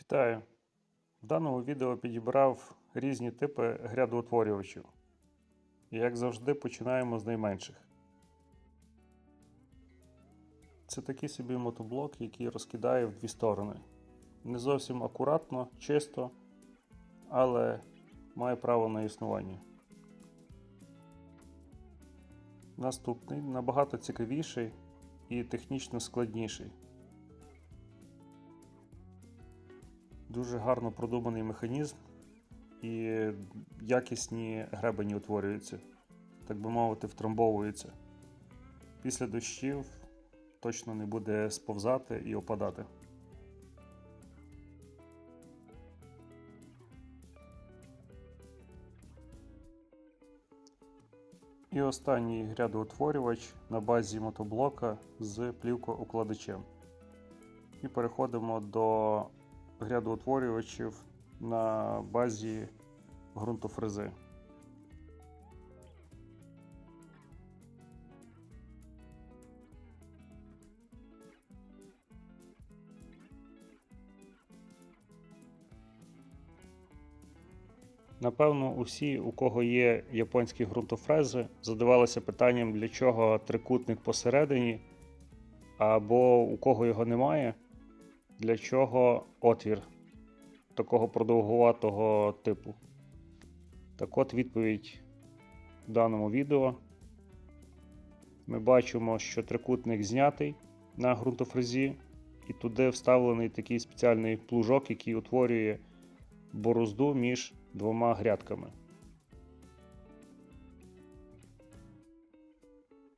Вітаю! В даному відео підібрав різні типи грядоутворювачів. І як завжди, починаємо з найменших. Це такий собі мотоблок, який розкидає в дві сторони. Не зовсім акуратно, чисто, але має право на існування. Наступний набагато цікавіший і технічно складніший. Дуже гарно продуманий механізм і якісні гребені утворюються, так би мовити, втрамбовуються. Після дощів точно не буде сповзати і опадати. І останній грядоутворювач на базі мотоблока з плівкоукладачем. І переходимо до грядоутворювачів на базі ґрунтофрези. Напевно, усі, у кого є японські ґрунтофрези, задавалися питанням, для чого трикутник посередині, або у кого його немає, для чого отвір такого продовгуватого типу. Так от відповідь в даному відео. Ми бачимо, що трикутник знятий на ґрунтофрезі, і туди вставлений такий спеціальний плужок, який утворює борозду між двома грядками.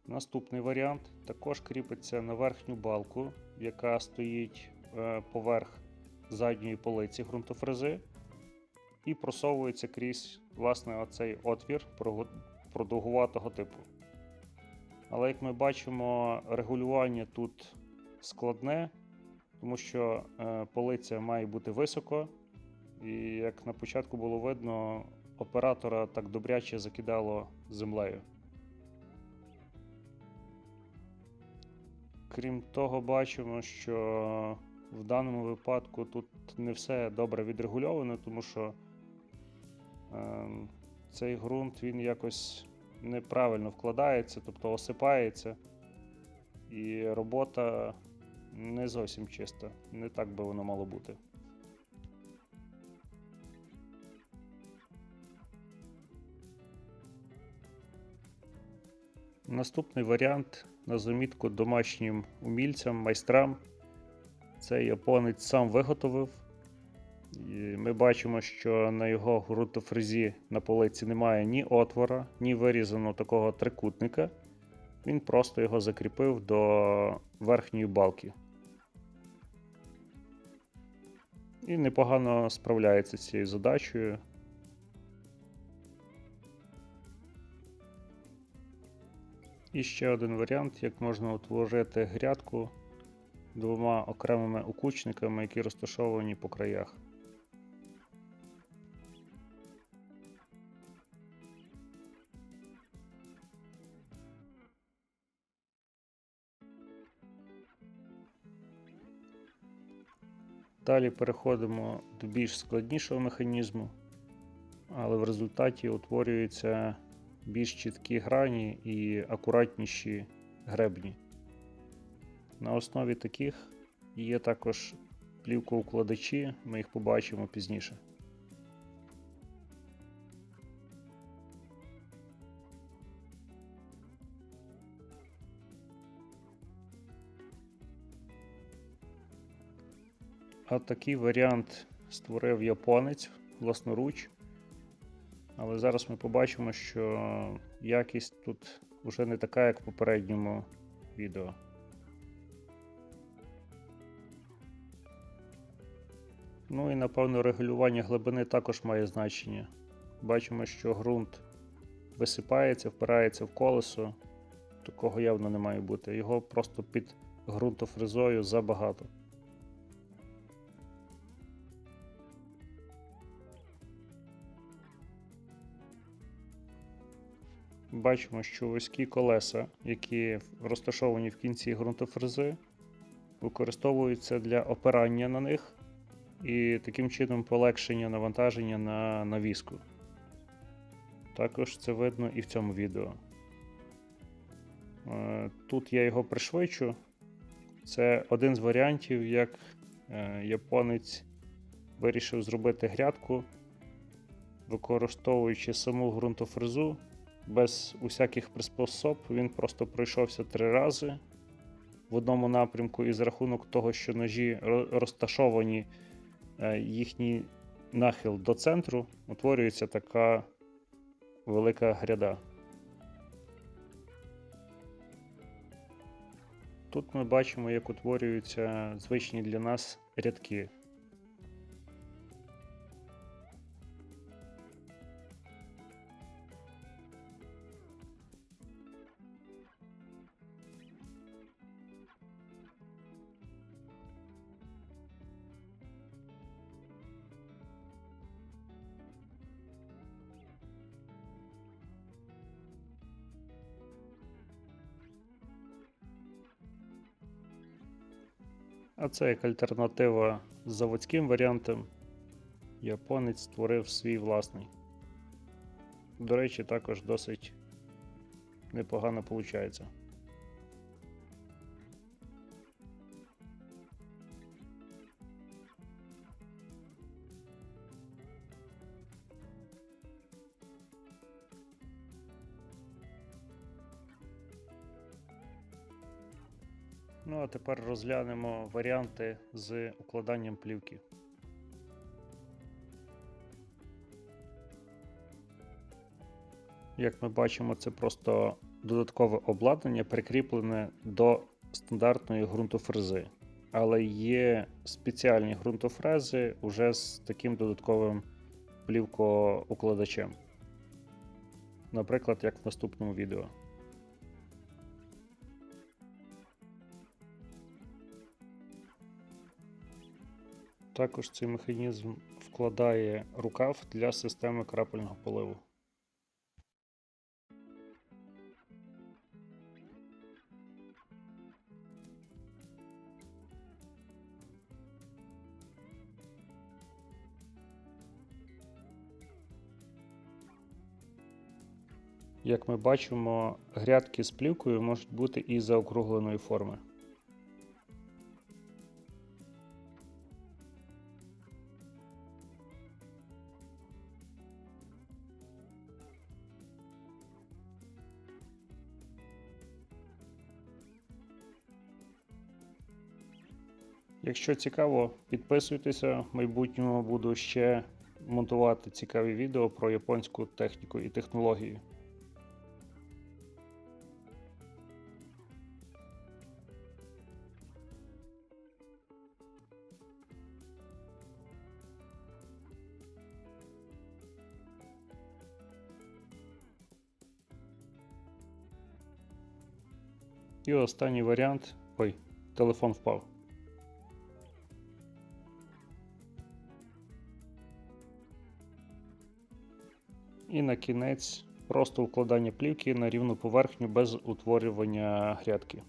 Наступний варіант також кріпиться на верхню балку, яка стоїть поверх задньої полиці ґрунтофрези, і просовується крізь власне оцей отвір продовгуватого типу. Але як ми бачимо, регулювання тут складне, тому що е, полиця має бути високо, і як на початку було видно, оператора так добряче закидало землею. Крім того, бачимо, що в даному випадку тут не все добре відрегульовано, тому що е, цей ґрунт він якось неправильно вкладається, тобто осипається, і робота не зовсім чиста. Не так би воно мало бути. Наступний варіант на замітку домашнім умільцям, майстрам. Це японець сам виготовив. І Ми бачимо, що на його ґрунтофрезі на полиці немає ні отвора, ні вирізаного такого трикутника. Він просто його закріпив до верхньої балки. І непогано справляється з цією задачею. І ще один варіант, як можна утворити грядку двома окремими окучниками, які розташовані по краях. Далі переходимо до більш складнішого механізму, але в результаті утворюються більш чіткі грані і акуратніші гребні. На основі таких є також плівкоукладачі, ми їх побачимо пізніше. А такий варіант створив японець власноруч. Але зараз ми побачимо, що якість тут вже не така, як в попередньому відео. Ну і напевно регулювання глибини також має значення. Бачимо, що ґрунт висипається, впирається в колесо, такого явно не має бути. Його просто під ґрунтофрезою забагато. Бачимо, що вузькі колеса, які розташовані в кінці ґрунтофрези, використовуються для опирання на них і таким чином полегшення навантаження на навіску. Також це видно і в цьому відео. Е, Тут я його пришвидшу. Це один з варіантів, як е, японець вирішив зробити грядку, використовуючи саму ґрунтофрезу без усяких приспособ. Він просто пройшовся три рази в одному напрямку, і за рахунок того, що ножі розташовані їхній нахил до центру, утворюється така велика гряда. Тут ми бачимо, як утворюються звичні для нас рядки. А це як альтернатива з заводським варіантом. Японець створив свій власний. До речі, також досить непогано виходить. Ну, а тепер розглянемо варіанти з укладанням плівки. Як ми бачимо, це просто додаткове обладнання, прикріплене до стандартної ґрунтофрези. Але є спеціальні ґрунтофрези уже з таким додатковим плівкоукладачем. Наприклад, як в наступному відео. Також цей механізм вкладає рукав для системи крапельного поливу. Як ми бачимо, грядки з плівкою можуть бути і заокругленої форми. Якщо цікаво, підписуйтеся. В майбутньому буду ще монтувати цікаві відео про японську техніку і технології. І останній варіант. Ой, телефон впав. На кінець просто укладання плівки на рівну поверхню без утворювання грядки.